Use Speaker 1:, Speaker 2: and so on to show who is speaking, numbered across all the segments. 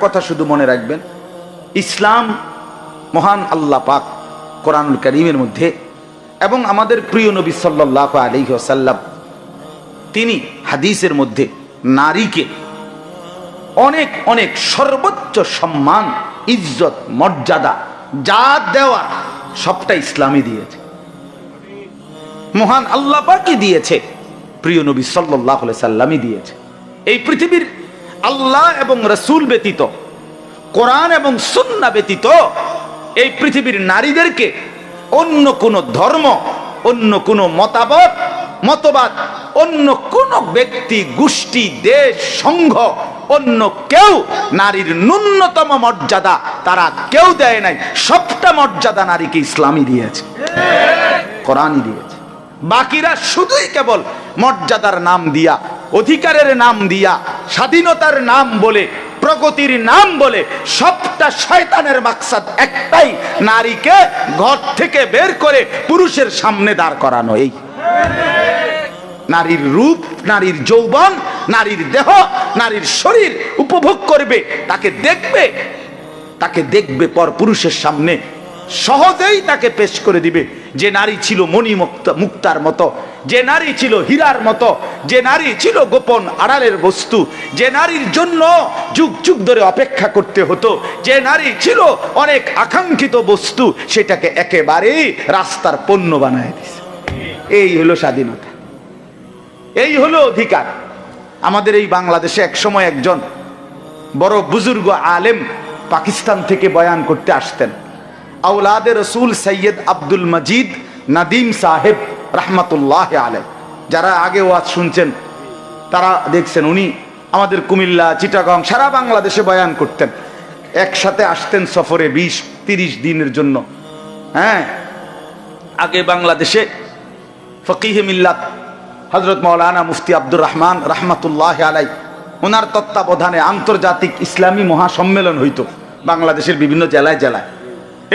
Speaker 1: কথা শুধু মনে রাখবেন, ইসলাম মহান আল্লাহ পাক কোরআনুল করিমের মধ্যে এবং আমাদের প্রিয় নবী সাল্লাহ আলী সাল্লাম তিনি হাদিসের মধ্যে নারীকে অনেক অনেক সর্বোচ্চ সম্মান, ইজ্জত, মর্যাদা যা দেওয়া সবটা ইসলামই দিয়েছে। মহান আল্লাহ পাকই দিয়েছে, প্রিয় নবী সাল্লাহ সাল্লামই দিয়েছে। এই পৃথিবীর আল্লাহ এবং রসুল ব্যতীত, কোরআন এবং সুন্না ব্যতীত, এই পৃথিবীর নারীদেরকে অন্য কোন ধর্ম, অন্য কোন মতামত, মতবাদ, অন্য কোন ব্যক্তি, গোষ্ঠী, দেশ, সংঘ, অন্য কেউ নারীর ন্যূনতম মর্যাদা তারা কেউ দেয় নাই। সবটা মর্যাদা নারীকে ইসলামই দিয়েছে। কোরআনই দিয়েছে। বাকিরা শুধুই কেবল মর্যাদার নাম দিয়া অধিকারের নাম দিয়া, স্বাধীনতার নাম বলে, প্রগতির নাম বলে, সবটা শয়তানের মাকসাদ। একটাই, নারীকে ঘর থেকে বের করে পুরুষের সামনে দাঁড় করানো এই। নারীর রূপ, নারীর যৌবন, নারীর দেহ, নারীর শরীর উপভোগ করবে, তাকে দেখবে তাকে দেখবে পর পুরুষের সামনে। সহজেই তাকে পেশ করে দিবে। যে নারী ছিল মণি মুক্তার মতো যে নারী ছিল হীরার মতো, যে নারী ছিল গোপন আড়ালের বস্তু, যে নারীর জন্য যুগ যুগ ধরে অপেক্ষা করতে হতো, যে নারী ছিল অনেক আকাঙ্ক্ষিত বস্তু, সেটাকে একেবারেই রাস্তার পণ্য বানায় দিছে। এই হলো স্বাধীনতা। এই হলো অধিকার। আমাদের এই বাংলাদেশে একসময় একজন বড় বুজুর্গ আলেম পাকিস্তান থেকে বয়ান করতে আসতেন আউলাদে রসুল সৈয়দ আব্দুল মজিদ নাদিম সাহেব। রহমতুল্লাহ আলেম যারা আগে ওয়াজ শুনছেন, তারা দেখছেন উনি আমাদের কুমিল্লা, চিটাগং, সারা বাংলাদেশে বয়ান করতেন। একসাথে আসতেন সফরে বিশ, তিরিশ দিনের জন্য। হ্যাঁ আগে বাংলাদেশে ফকিহে মিল্লাত হজরত মৌলানা মুফতি আব্দুর রহমান রহমতুল্লাহ আলাই ওনার তত্ত্বাবধানে আন্তর্জাতিক ইসলামী মহাসম্মেলন হইত বাংলাদেশের বিভিন্ন জেলায় জেলায়।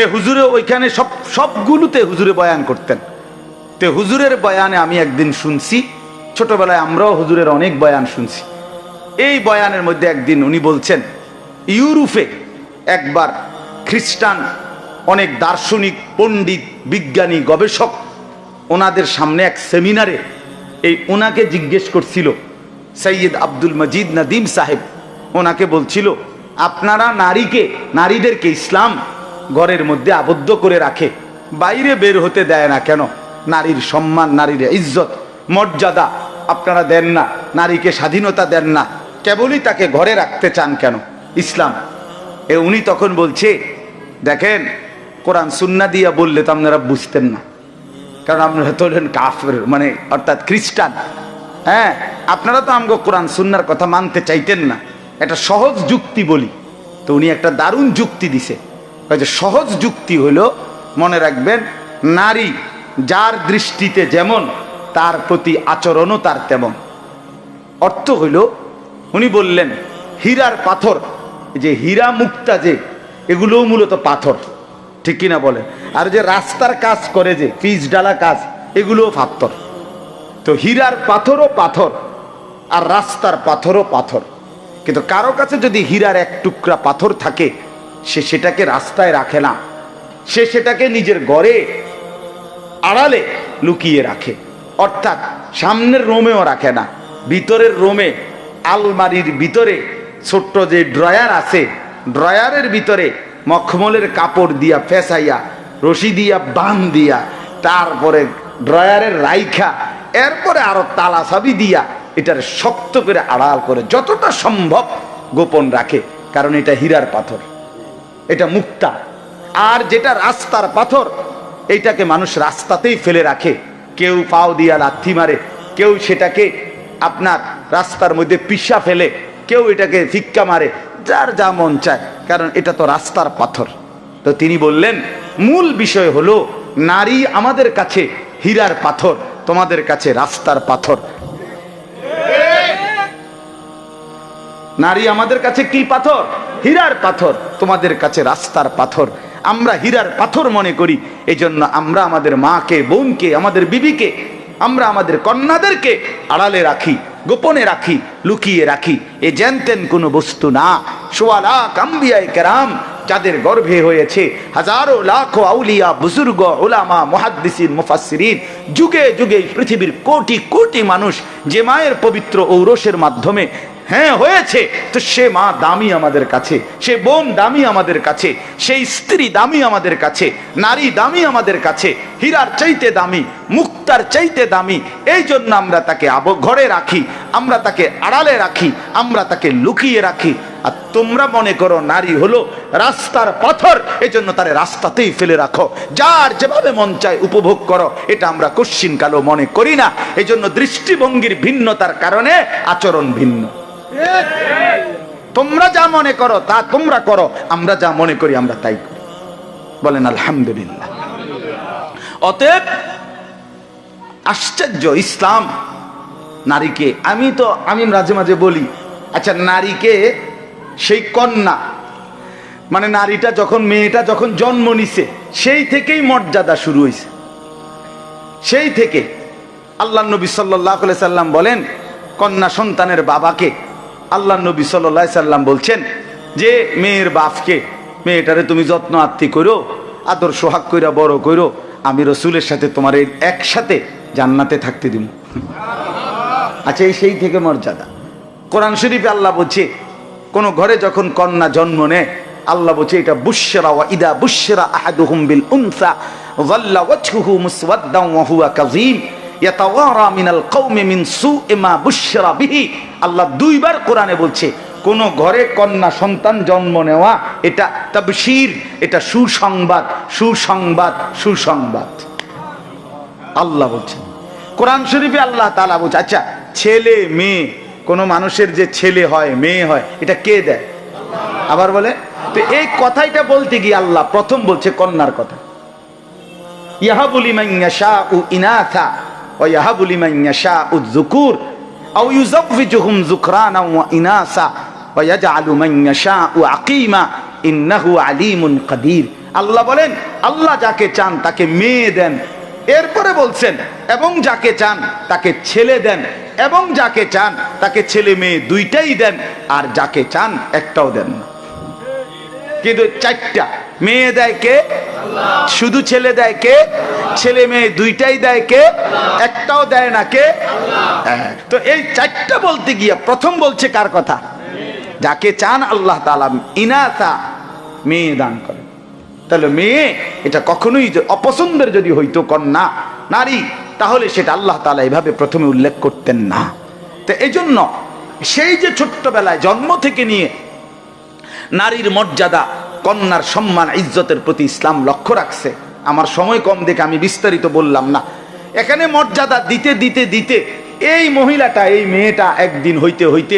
Speaker 1: এ হুজুরে ওইখানে সব সবগুলোতে হুজুরে বয়ান করতেন। তে হুজুরের বয়ানে আমি একদিন শুনছি, ছোটবেলায় আমরাও হুজুরের অনেক বয়ান শুনছি। এই বয়ানের মধ্যে একদিন উনি বলছেন ইউরোপে একবার খ্রিস্টান, অনেক দার্শনিক, পণ্ডিত, বিজ্ঞানী, গবেষক, ওনাদের সামনে এক সেমিনারে এই ওনাকে জিজ্ঞেস করছিল, সৈয়দ আব্দুল মজিদ নদীম সাহেব। ওনাকে বলছিল, আপনারা নারীকে, নারীদেরকে ইসলাম ঘরের মধ্যে আবদ্ধ করে রাখে, বাইরে বের হতে দেয় না কেন? নারীর সম্মান, নারীর ইজ্জত, মর্যাদা আপনারা দেন না, নারীকে স্বাধীনতা দেন না, কেবলই তাকে ঘরে রাখতে চান কেন? ইসলাম। এ উনি তখন বলছে, দেখেন, কোরআন সুন্না দিয়া বললে তো আপনারা বুঝতেন না। কারণ আপনারা তো হলেন কাফের মানে অর্থাৎ খ্রিস্টান। হ্যাঁ আপনারা তো আমাকে কোরআন সুন্নার কথা মানতে চাইতেন না। একটা সহজ যুক্তি বলি। তো উনি একটা দারুণ যুক্তি দিছে। সহজ যুক্তি হলো, মনে রাখবেন, নারী যার দৃষ্টিতে যেমন, তার প্রতি আচরণও তার তেমন। অর্থ হইল, উনি বললেন, হীরার পাথর যে হীরা মুক্তা যে, এগুলোও মূলত পাথর। ঠিক কিনা বলে? আর যে রাস্তার কাজ করে যে, পিচ ডালা কাজ, এগুলোও পাথর। তো হীরার পাথরও পাথর, আর রাস্তার পাথরও পাথর। কিন্তু কারও কাছে যদি হীরার এক টুকরা পাথর থাকে, সে সেটাকে রাস্তায় রাখে না। সে সেটাকে নিজের ঘরে আড়ালে লুকিয়ে রাখে। অর্থাৎ সামনের রোমেও রাখে না, ভিতরের রোমে আলমারির ভিতরে ছোট্ট যে ড্রয়ার আছে, ড্রয়ারের ভিতরে মখমলের কাপড় দিয়া ফেসাইয়া, রশি দিয়া বান দিয়া, তারপরে ড্রয়ারের রাইখা, এরপরে আরও তালা চাবি দিয়া এটার শক্ত করে আড়াল করে যতটা সম্ভব গোপন রাখে, কারণ এটা হীরার পাথর, এটা মুক্তা। আর যেটা রাস্তার পাথর এইটাকে মানুষ রাস্তাতেই ফেলে রাখে। কেউ পাও দিয়া লাথি মারে, কেউ সেটাকে আপনার রাস্তার মধ্যে পিসা ফেলে, কেউ এটাকে ফিক্কা মারে, যার যা মন চায়, কারণ এটা তো রাস্তার পাথর। তো তিনি বললেন, মূল বিষয় হলো, নারী আমাদের কাছে হীরার পাথর, তোমাদের কাছে রাস্তার পাথর। নারী আমাদের কাছে কি পাথর? হীরার পাথর, তোমাদের কাছে রাস্তার পাথর। আমরা হীরার পাথর মনে করি। এই জন্য আমরা আমাদের মাকে, বোনকে, আমাদের বিবিকে, আমরা আমাদের কন্যাদেরকে আড়ালে রাখি, গোপনে রাখি, লুকিয়ে রাখি। এ জানতেন কোনো বস্তু না। সোয়ালা কাম্বিয়ায় কেরাম যাদের গর্ভে হয়েছে, হাজারো লাখো আউলিয়া, বুজুর্গ, ওলামা, মহাদ্দিসিন, মুফাসসিরিন, যুগে যুগে পৃথিবীর কোটি কোটি মানুষ যে মায়ের পবিত্র ঔরসের মাধ্যমে হ্যাঁ হয়েছে। তো সে মা দামি আমাদের কাছে, সে বোন দামি আমাদের কাছে, সেই স্ত্রী দামি আমাদের কাছে, নারী দামি আমাদের কাছে, হীরার চাইতে দামি, মুক্তার চাইতে দামি, এই জন্য আমরা তাকে আব, ঘরে রাখি, আমরা তাকে আড়ালে রাখি, আমরা তাকে লুকিয়ে রাখি। আর তোমরা মনে করো নারী হলো রাস্তার পাথর, এই জন্য তারে রাস্তাতেই ফেলে রাখো। যার যেভাবে মন চায় উপভোগ করো, এটা আমরা কশ্চিন কালো মনে করি না। এই জন্য দৃষ্টিভঙ্গির ভিন্নতার কারণে আচরণ ভিন্ন। তোমরা যা মনে করো, তা তোমরা করো, আমরা যা মনে করি, আমরা তাই করি। বলেন, আলহামদুলিল্লাহ। অতএব, আশ্চর্য, ইসলাম, নারীকে, আমি তো, আমি মাঝে মাঝে বলি আচ্ছা নারীকে সেই কন্যা মানে নারীটা যখন, মেয়েটা যখন জন্ম নিছে, সেই থেকেই মর্যাদা শুরু হয়েছে সেই থেকে আল্লাহ নবী সাল্লাহ সাল্লাম বলেন, কন্যা সন্তানের বাবাকে আল্লাহ নবী সাল্লাহ সাল্লাম বলছেন যে, মেয়ের বাপকে, মেয়েটারে তুমি যত্ন আত্মি করো, আদর সোহাগ কইরা বড় করো, আমি রসুলের সাথে তোমার এই একসাথে জান্নাতে থাকতে দিব। আচ্ছা এই সেই থেকে মর্যাদা। কোরআন শরীফে আল্লাহ বলছে, কোন ঘরে যখন কন্যা জন্ম নেয়, আল্লাহ বলছে, এটা বুশরা ওয়া ইদা বুশরা আহাদুহুম বিল উনসা যাল্লা ওয়াজহুহু মুসওয়াদ্দান ওয়া হুয়া কাযীম। মিনাল কওমি মিন সু'i মা বুশরা বিহি। আল্লাহ দুইবার কোরআনে বলছে, কোন ঘরে কন্যা সন্তান জন্ম নেওয়া, এটা এটা সুসংবাদ সুসংবাদ সুসংবাদ। আল্লাহ কোরআন শরীফে আল্লাহ বলছে আচ্ছা ছেলে, মেয়ে, কোন মানুষের যে ছেলে হয়, মেয়ে হয়, এটা কে দেয়? আবার বলে, তো এই কথাইটা বলতে গিয়ে আল্লাহ প্রথম বলছে কন্যার কথা। ইয়াহাবুলি মাইয়াশা উ ইনাথা। আল্লাহ বলেন, আল্লাহ যাকে চান তাকে মেয়ে দেন, এরপরে বলছেন, এবং যাকে চান তাকে ছেলে দেন, এবং যাকে চান তাকে ছেলে মেয়ে দুইটাই দেন, আর যাকে চান একটাও দেন না। কিন্তু চারটা। মেয়ে দেয় কে? শুধু ছেলে দেয় কে? ছেলে মেয়ে দুইটাই দেয় কে? একটাও দেয় না কে? হ্যাঁ, তো এই চারটা বলতে গিয়ে প্রথম বলছে কার কথা? যাকে চান আল্লাহ তালা ইনাসা মেয়ে দান করে। তাহলে মেয়ে এটা কখনোই অপছন্দের যদি হইতো কন্যা নারী তাহলে সেটা আল্লাহ তালা এভাবে প্রথমে উল্লেখ করতেন না। তো এই জন্য সেই যে ছোট্টবেলায় জন্ম থেকে নিয়ে নারীর মর্যাদা, কন্যার সম্মান, ইজ্জতের প্রতি ইসলাম লক্ষ্য রাখছে। আমার সময় কম দেখে আমি বিস্তারিত বললাম না। এখানে মর্যাদা দিতে দিতে দিতে এই মহিলাটা, এই মেয়েটা একদিন হইতে হইতে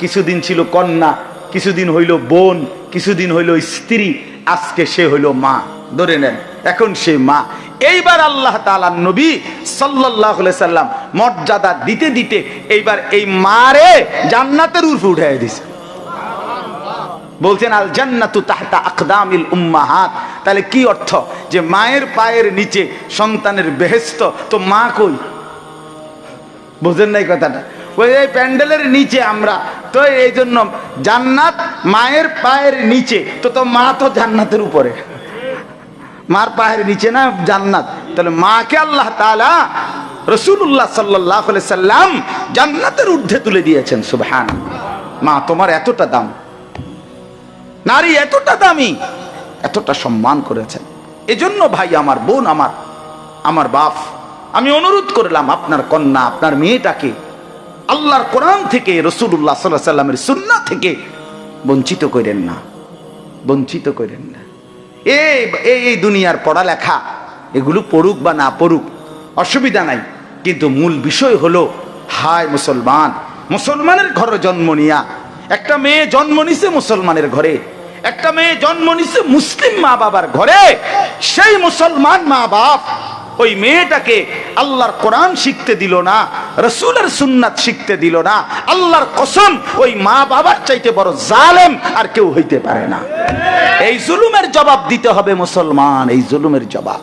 Speaker 1: কিছুদিন ছিল কন্যা, কিছুদিন হইল বোন, কিছুদিন হইল স্ত্রী, আজকে সে হইল মা। ধরে নেন, এখন সে মা। এইবার আল্লাহ তালা নবী সাল্লাহ সাল্লাম মর্যাদা দিতে দিতে এইবার এই মারে জান্নাতের উর্ফে উঠে দিছে। বলছেন আল জান্নাতু তাহতা আকদামিল উম্মাহাত। তাহলে কি অর্থ? যে মায়ের পায়ের নিচে সন্তানের বেহেস্ত তো মা কই? বুঝেন নাই কথাটা? ওই এই প্যান্ডেলের নিচে আমরা, তো এই জন্য জান্নাত মায়ের পায়ের নিচে, তো তো মা তো জান্নাতের উপরে। মার পায়ের নিচে না জান্নাত? তাহলে মাকে আল্লাহ তাআলা রসুল্লাহ সাল্লাহ সাল্লাম জান্নাতের ঊর্ধ্বে তুলে দিয়েছেন সুবহান মা, তোমার এতটা দাম। নারী এতটা দামি, এতটা সম্মান করেছেন এজন্য ভাই, আমার বোন, আমার আমার বাপ, আমি অনুরোধ করলাম আপনার কন্যা, আপনার মেয়েটাকে আল্লাহর কোরআন থেকে রসুল্লাহ সাল্লাহ সাল্লামের সুন্না থেকে বঞ্চিত করেন না। বঞ্চিত করেন না। এই এই দুনিয়ার পড়ালেখা, এগুলো পড়ুক বা না পড়ুক, অসুবিধা নাই। কিন্তু মূল বিষয় হলো, হায় মুসলমান, মুসলমানের ঘরে জন্ম নিয়া একটা মেয়ে জন্ম নিছে মুসলমানের ঘরে, একটা মেয়ে জন্ম নিছে মুসলিম মা বাবার ঘরে, সেই মুসলমান মা বাপ ওই মেয়েটাকে আল্লাহর কোরআন শিখতে দিল না, রসুলের সুন্নাত শিখতে দিল না, আল্লাহর কসম ওই মা বাবার চাইতে বড় জালেম আর কেউ হইতে পারে না। এই জুলুমের জবাব দিতে হবে মুসলমান, এই জুলুমের জবাব।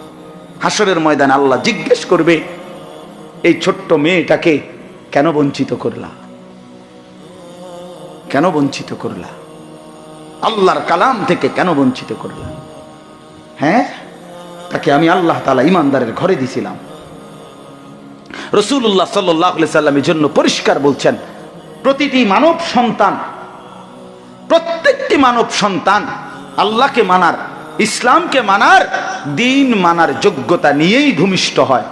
Speaker 1: হাসরের ময়দানে আল্লাহ জিজ্ঞেস করবে, এই ছোট্ট মেয়েটাকে কেন বঞ্চিত করলা? কেন বঞ্চিত করলা? আল্লাহর কালাম থেকে কেন বঞ্চিত করলা? হ্যাঁ? তাকে আমি আল্লাহ তালা ইমানদারের ঘরে দিছিলাম। রসুল্লাহ সাল্লাহ সাল্লামের জন্য পরিষ্কার বলছেন, প্রতিটি মানব সন্তান, প্রত্যেকটি মানব সন্তান আল্লাহকে মানার, ইসলামকে মানার, দিন মানার যোগ্যতা নিয়েই ভূমিষ্ঠ হয়।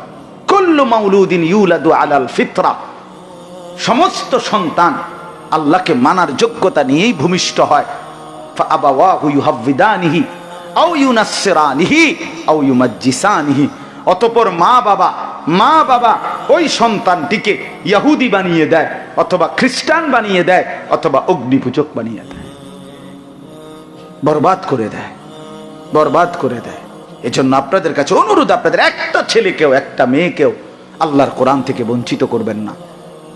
Speaker 1: কল্লু মাউলুদ্দিন ইউলাদু আলাল ফিতরা। সমস্ত সন্তান আল্লাহকে মানার যোগ্যতা নিয়েই ভূমিষ্ঠ হয়। অতঃপর মা বাবা মা বাবা ওই সন্তানটিকে ইহুদি বানিয়ে দেয়, অথবা খ্রিস্টান বানিয়ে দেয়, অথবা অগ্নিপূজক বানিয়ে দেয়। বরবাদ করে দেয়, বরবাদ করে দেয়। এজন্য আপনাদের কাছে অনুরোধ, আপনাদের একটা ছেলেকেও, একটা মেয়েকেও আল্লাহর কোরআন থেকে বঞ্চিত করবেন না।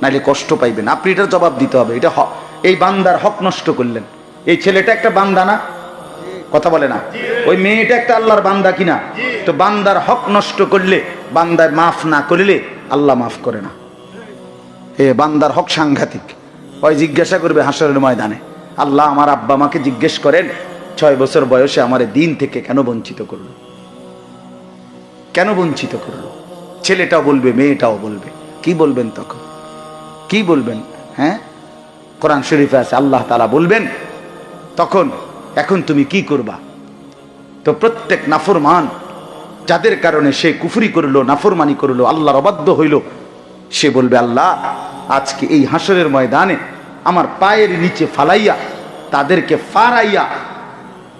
Speaker 1: নাইলে কষ্ট পাইবেন। আপনি এটার জবাব দিতে হবে। এটা হক। এই বান্দার হক নষ্ট করলেন। এই ছেলেটা একটা বান্দা না? কথা বলে না? ওই মেয়েটা একটা আল্লাহর বান্দা কিনা? তো বান্দার হক নষ্ট করলে, বান্দায় মাফ না করলে আল্লাহ মাফ করে না। এ বান্দার হক সাংঘাতিক। ওই জিজ্ঞাসা করবে হাসরের ময়দানে, আল্লাহ আমার আব্বা আমাকে জিজ্ঞেস করেন, ছয় বছর বয়সে আমার দিন থেকে কেন বঞ্চিত করল? কেন বঞ্চিত করল? ছেলেটাও বলবে, মেয়েটাও বলবে। কি বলবেন তখন? কি বলবেন? হ্যাঁ? কোরআন শরীফে আছে, আল্লাহ তালা বলবেন, তখন এখন তুমি কি করবা? তো প্রত্যেক নাফরমান যাদের কারণে সে কুফরি করল, নাফরমানি করল, আল্লাহর অবাধ্য হইল, সে বলবে, আল্লাহ, আজকে এই হাসরের ময়দানে আমার পায়ের নিচে ফালাইয়া, তাদেরকে ফারাইয়া,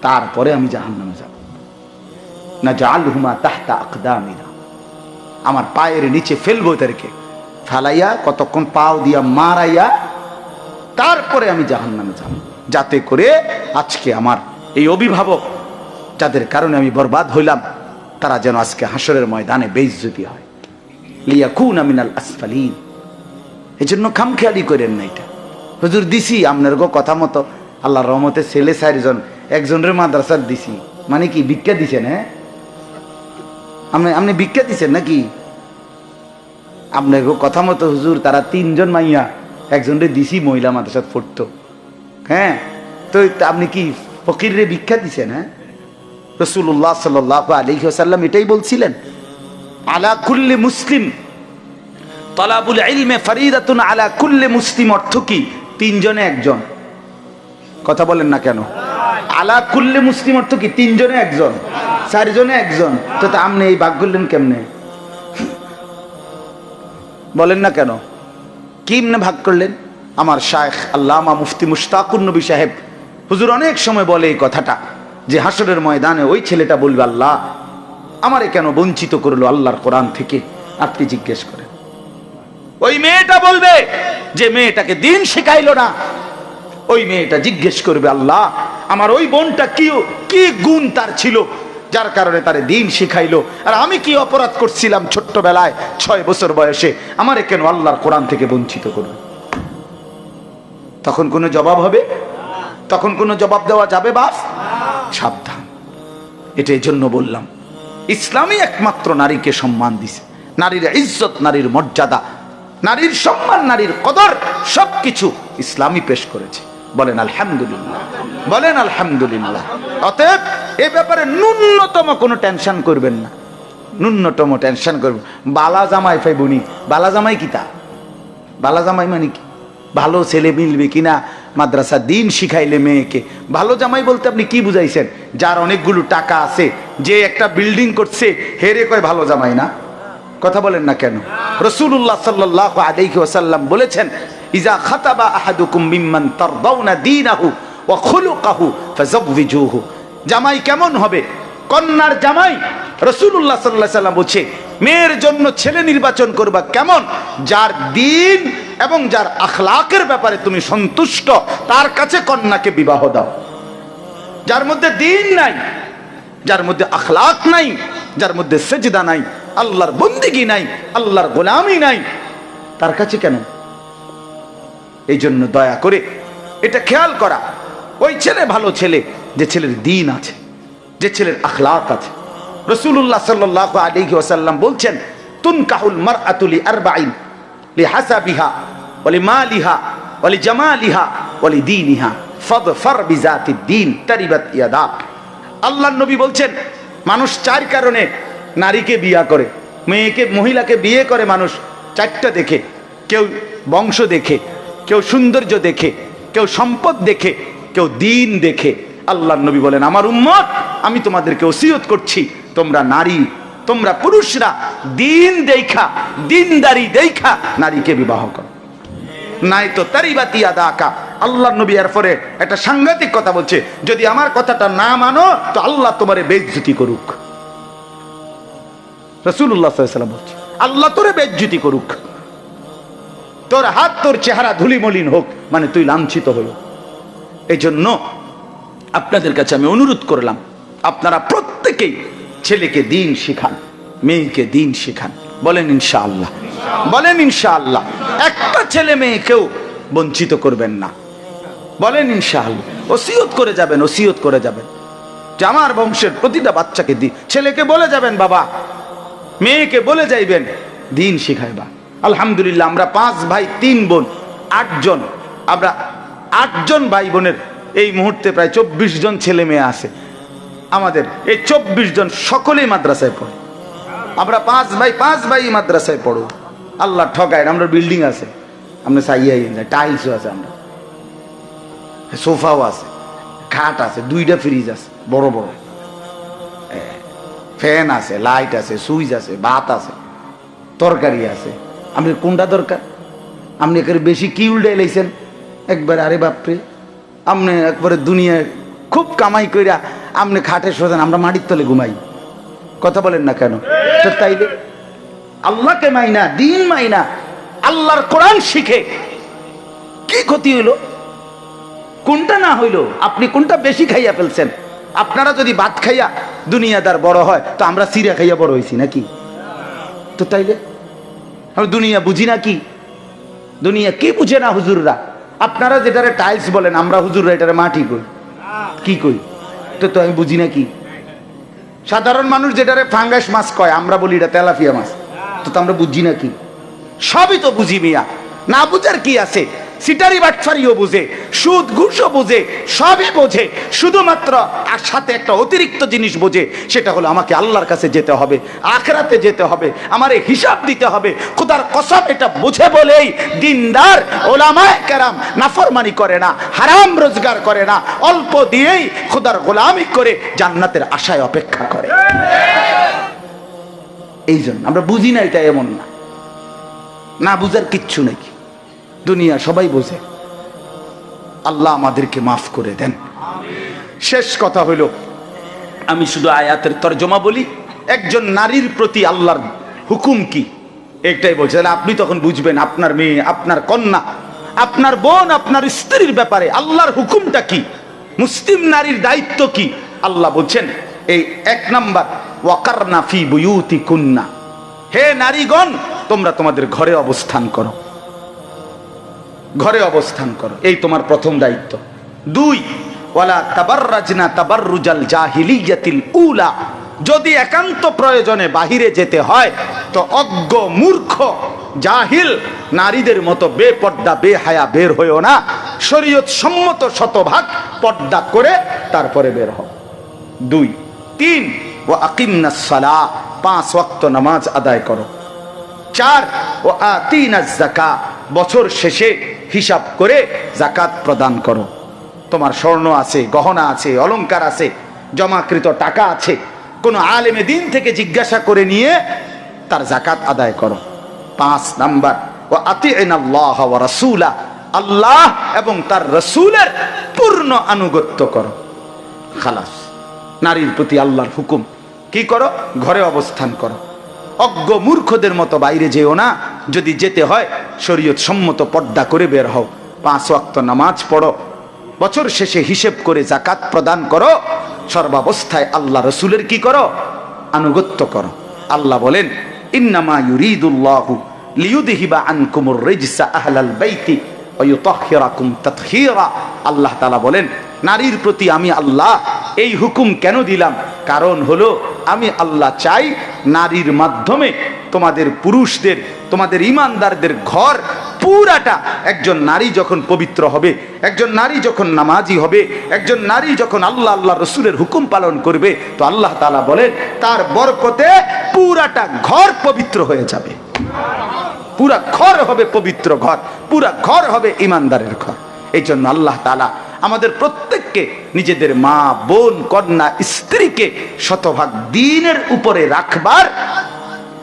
Speaker 1: তারপরে আমি জাহান্নামে যাব। না জাল হুমা তাহতা আকদামিনা। আমার পায়ের নিচে ফেলব তাদেরকে। ফালাইয়া, কতক্ষণ পাও দিয়া মারাইয়া, তারপরে আমি জাহান্নামে যাব। যাতে করে আজকে আমার এই অভিভাবক, যাদের কারণে আমি বরবাদ হইলাম, তারা যেন আজকে হাসরের ময়দানে বেইজ্জতি হয়। লিয়াকুন আমিনাল আসফালিন। এই জন্য খামখেয়ালি করেন না এটা। হুজুর, দিছি, আপনার গো কথা মতো। আল্লাহ রহমতে ছেলে চারজন, একজনের মাদ্রাসার দিছি। মানে কি, ভিক্ষা দিছেন হ্যাঁ? আপনি আপনি ভিক্ষা দিছেন নাকি? আপনার কথা মতো হুজুর, তারা তিনজন মাইয়া একজনরে দিছি, মহিলা মাদ্রাসাত পড়তো। হ্যাঁ? তো আপনি কি ফকিরে ভিক্ষা দিছেন হ্যাঁ? রসুল্লাহ সাল্লাহ আলহি আসাল্লাম এটাই বলছিলেন, আলা কুল্লে মুসলিম, তলাবুল ইলমে ফরিদাতুন আলা কুল্লে মুসলিম অর্থ কি? তিনজনে একজন। কথা বলেন না কেন? আলা কুল্লে মুসলিম অর্থ কি? তিনজনে একজন, চারজনে একজন। তো তা আপনি এই ভাগ করলেন কেমনে? বলেন না কেন? কিমনে ভাগ করলেন? আমার শায়েখ আল্লামা মুফতি মুশতাকুর নবী সাহেব হুজুর অনেক সময় বলে এই কথাটা যে হাসরের ময়দানে ওই ছেলেটা বলবে, আল্লাহ, আমারে কেন বঞ্চিত করল আল্লাহর কোরআন থেকে? আপনি জিজ্ঞেস করেন। ওই মেয়েটা বলবে যে মেয়েটাকে দিন শেখাইলো না। ওই মেয়েটা জিজ্ঞেস করবে, আল্লাহ, আমার ওই বোনটা কি কি গুণ তার ছিল? যার কারণে তারে দিন শিখাইলো। আর আমি কি অপরাধ করছিলাম ছোট্টবেলায়, ছয় বছর বয়সে? আমারে কেন আল্লাহর কোরআন থেকে বঞ্চিত করবে? তখন কোনো জবাব হবে? তখন কোনো জবাব দেওয়া যাবে বাস সাবধান। এটা এই জন্য বললাম, ইসলামই একমাত্র নারীকে সম্মান দিছে। নারীর ইজ্জত, নারীর মর্যাদা, নারীর সম্মান, নারীর কদর, সবকিছু ইসলামই পেশ করেছে। বলেন, আলহামদুলিল্লাহ। বলেন, আলহামদুলিল্লাহ। অতএব এ ব্যাপারে ন্যূনতম কোনো টেনশন করবেন না। ন্যূনতম টেনশন করবেন। বালা জামাই ফাই ফাইবুনি বালা জামাই কিতা বালা জামাই মানে কি? ভালো ছেলে মিলবে কিনা মাদ্রাসা দিন শিখাইলে মেয়েকে। ভালো জামাই বলতে আপনি কি বুঝাইছেন? যার অনেকগুলো টাকা আছে, যে একটা বিল্ডিং করছে হেরে কয় ভালো জামাই না? কথা বলেন না কেন? রসুল্লাহ সাল্লাহ আলাইহি ওয়াসাল্লাম বলেছেন ইজা খাতাবা আহাদুকুম মিম্মান তারদাউনা ওয়া জামাই কেমন হবে? কন্যার জামাই? রসুল্লাহ সাল্লাহ সাল্লাম বলছে, মেয়ের জন্য ছেলে নির্বাচন করবা কেমন? যার দিন এবং যার আখলাকের ব্যাপারে তুমি সন্তুষ্ট, তার কাছে কন্যাকে বিবাহ দাও। যার মধ্যে দিন নাই, যার মধ্যে আখলাক নাই, যার মধ্যে সেজদা নাই, আল্লাহর বন্দিগি নাই, আল্লাহর গোলামি নাই, তার কাছে কেন? এই জন্য দয়া করে এটা খেয়াল করা। ওই ছেলে ভালো ছেলে, যে ছেলের দিন আছে, যে ছেলের আখলাক আছে। রসুল্লাহ সাল্লাহ আলী ওসাল্লাম বলছেন তুন কাহুল মার আতুলি আরবাইন লি হাসাবিহা ওলি মালিহা ওলি জামালিহা ওলি দীনিহা ফাদফার বিজাতি দিন তারিবাত ইয়াদাক আল্লাহ নবী বলছেন, মানুষ চার কারণে নারীকে বিয়া করে, মেয়েকে, মহিলাকে বিয়ে করে মানুষ, চারটা দেখে, কেউ বংশ দেখে কেউ সৌন্দর্য দেখে, কেউ সম্পদ দেখে, কেউ দিন দেখে। আল্লাহ নবী বলেন, আমার উম্মত, আমি তোমাদেরকে ওসিয়ত করছি। তোমরা নারী, তোমরা পুরুষরা, দিন দেখা, দিনদারি দেখা, নারীকে বিবাহ করো। নাই তো তারিবাতি আদা আকা আল্লাহ নবী এর পরে একটা সাংঘাতিক কথা বলছে, যদি আমার কথাটা না মানো, তো আল্লাহ তোমারে বেজ্জুতি করুক। রসুল্লাহ বলছে, আল্লাহ তোরে বেজ্জুতি করুক। তোর হাত, তোর চেহারা ধুলিমলিন হোক মানে তুই লাঞ্ছিত হল। এই জন্য আপনাদের কাছে আমি অনুরোধ করলাম, আপনারা প্রত্যেকেই ছেলেকে দিন শিখান, মেয়েকে দিন শিখান। বলেন ইনশাআল্লাহ। বলেন ইনশাআল্লাহ। একটা ছেলে মেয়েকেও বঞ্চিত করবেন না। বলেন ইনশাআল্লাহ। ওসিয়ত করে যাবেন, ওসিয়ত করে যাবেন। যে আমার বংশের প্রতিটা বাচ্চাকে দি ছেলেকে বলে যাবেন, বাবা। মেয়েকে বলে যাইবেন, দিন শিখায় শিখাইবা আলহামদুলিল্লাহ, আমরা পাঁচ ভাই, তিন বোন আটজন আমরা আটজন ভাই বোনের এই মুহূর্তে প্রায় চব্বিশ জন ছেলে মেয়ে আছে। আমাদের এই চব্বিশ জন সকলেই মাদ্রাসায় পড়ে। আমরা পাঁচ ভাই পাঁচ ভাই মাদ্রাসায় পড়ো। আল্লাহ ঠকায় আমরা বিল্ডিং আছে। আমরা সাইয়াই টাইলসও আছে আমরা। সোফাও আছে, খাট আছে, দুইটা ফ্রিজ আছে, বড় বড়। ফ্যান আছে, লাইট আছে, সুইচ আছে ভাত আছে, তরকারি আছে। আপনি কোনটা দরকার? আপনি একেবারে বেশি কি উল্টে এলাইছেন একবার আরে বাপরে। আপনি একবারে দুনিয়ায় খুব কামাই কইরা আপনি খাটে শোধেন আমরা মাটির তলে ঘুমাই। কথা বলেন না কেন? তাইলে আল্লাহকে মাইনা, দিন মাইনা, আল্লাহর কোরআন শিখে কি ক্ষতি হইল? কোনটা না হইল? আপনি কোনটা বেশি খাইয়া ফেলছেন? আপনারা যদি ভাত খাইয়া দুনিয়াদার বড় হয়, তো আমরা সিরা খাইয়া বড় হয়েছি নাকি? তো তাইলে দুনিয়া বুঝি না কি? দুনিয়া কি বুঝে না হুজুররা? আপনারা যেটারে টাইলস বলেন, আমরা হুজুররা এটারে মাটি কই? কি কই? তো তো আমি বুঝি না কি? সাধারণ মানুষ যেটারে ফাঙ্গাস মাছ কয়, আমরা বলি এটা তেলাফিয়া মাছ। তো তো আমরা বুঝি না কি? সবই তো বুঝি মিয়া। না বুঝার কি আছে? সিটারি বাটফারিও বুঝে, সুদ ঘুষও বুঝে, সবই বোঝে, শুধুমাত্র আর সাথে একটা অতিরিক্ত জিনিস বোঝে, সেটা হলো আমাকে আল্লাহর কাছে যেতে হবে, আখরাতে যেতে হবে, আমার হিসাব দিতে হবে, খুদার কসম এটা বুঝে বলেই দিনদার ওলামায় কেরাম নাফরমানি করে না, হারাম রোজগার করে না, অল্প দিয়েই খুদার গোলামি করে জান্নাতের আশায় অপেক্ষা করে। এই জন্য আমরা বুঝি না এটা এমন না। না বুঝার কিচ্ছু নেই। দুনিয়া সবাই বোঝে। আল্লাহ আমাদেরকে মাফ করে দেন। শেষ কথা হইল, আমি শুধু আয়াতের তর্জমা বলি, একজন নারীর প্রতি আল্লাহর হুকুম কি? একটাই বলছে আপনি তখন বুঝবেন আপনার মেয়ে, আপনার কন্যা, আপনার বোন, আপনার স্ত্রীর ব্যাপারে আল্লাহর হুকুমটা কি? মুসলিম নারীর দায়িত্ব কি? আল্লাহ বলছেন, এই এক নাম্বার, ওয়াকারনা ফি বুয়ুতি কুন্না হে নারীগণ, তোমরা তোমাদের ঘরে অবস্থান করো। ঘরে অবস্থান করো। এই তোমার প্রথম দায়িত্ব। দুই, ওয়ালা তাবাররাজনা তাবাররুজাল জাহিলিয়াতিল উলা। যদি একান্ত প্রয়োজনে বাহিরে যেতে হয়, তো অজ্ঞ মূর্খ, জাহিল, নারীদের মতো বেপর্দা, বেহায়া, বের হয়েও না। শরীয়ত সম্মত শতভাগ পর্দা করে তারপরে বের হও। দুই, তিন ও আকিমনা সালা, পাঁচ ওয়াক্ত নামাজ আদায় করো। চার ও আতিনা জাকা বছর শেষে হিসাব করে জাকাত প্রদান করো। তোমার স্বর্ণ আছে, গহনা আছে, অলংকার আছে, জমাকৃত টাকা আছে। কোনো আলেমে দিন থেকে জিজ্ঞাসা করে নিয়ে তার জাকাত আদায় করো। পাঁচ নাম্বার ও আল্লাহ রাসুলা আল্লাহ এবং তার রসুলের পূর্ণ আনুগত্য করো। খালাস, নারীর প্রতি আল্লাহর হুকুম। কি করো? ঘরে অবস্থান করো। অজ্ঞ মূর্খদের মতো বাইরে যেও না। যদি যেতে হয় শরীয়ত সম্মত পর্দা করে বের হও। পাঁচ ওয়াক্ত নামাজ পড়ো। বছর শেষে হিসেব করে জাকাত প্রদান করো। সর্বাবস্থায় আল্লাহ রসুলের কি করো? আনুগত্য করো। আল্লাহ বলেন, ইন্নামা ইউরিদুল্লাহু লিয়ুদহিবা আনকুমুর রিজসা আহলাল বাইতি ওয়া ইউতাহহিরাকুম তাতহীরা। আল্লাহ তাআলা বলেন, নারীর প্রতি আমি আল্লাহ এই হুকুম কেন দিলাম? কারণ হলো আমি আল্লাহ চাই নারীর মাধ্যমে তোমাদের পুরুষদের, তোমাদের ইমানদারদের ঘর পুরাটা একজন নারী যখন পবিত্র হবে, একজন নারী যখন নামাজি হবে, একজন নারী যখন আল্লাহ আল্লাহ রসুলের হুকুম পালন করবে, তো আল্লাহ তালা বলেন, তার বরকতে পুরাটা ঘর পবিত্র হয়ে যাবে। পুরা ঘর হবে পবিত্র ঘর, পুরা ঘর হবে ইমানদারের ঘর। এই জন্য আল্লাহ তালা আমাদের প্রত্যেককে নিজেদের মা, বোন, কন্যা, স্ত্রীকে শতভাগ দিনের উপরে রাখবার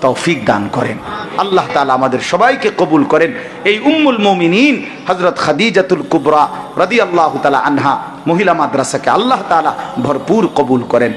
Speaker 1: তৌফিক দান করেন। আল্লাহ তালা আমাদের সবাইকে কবুল করেন। এই উম্মুল মোমিনিন হজরত খাদিজাতুল কুবরা রদি আল্লাহ তালা আনহা মহিলা মাদ্রাসাকে আল্লাহ তালা ভরপুর কবুল করেন।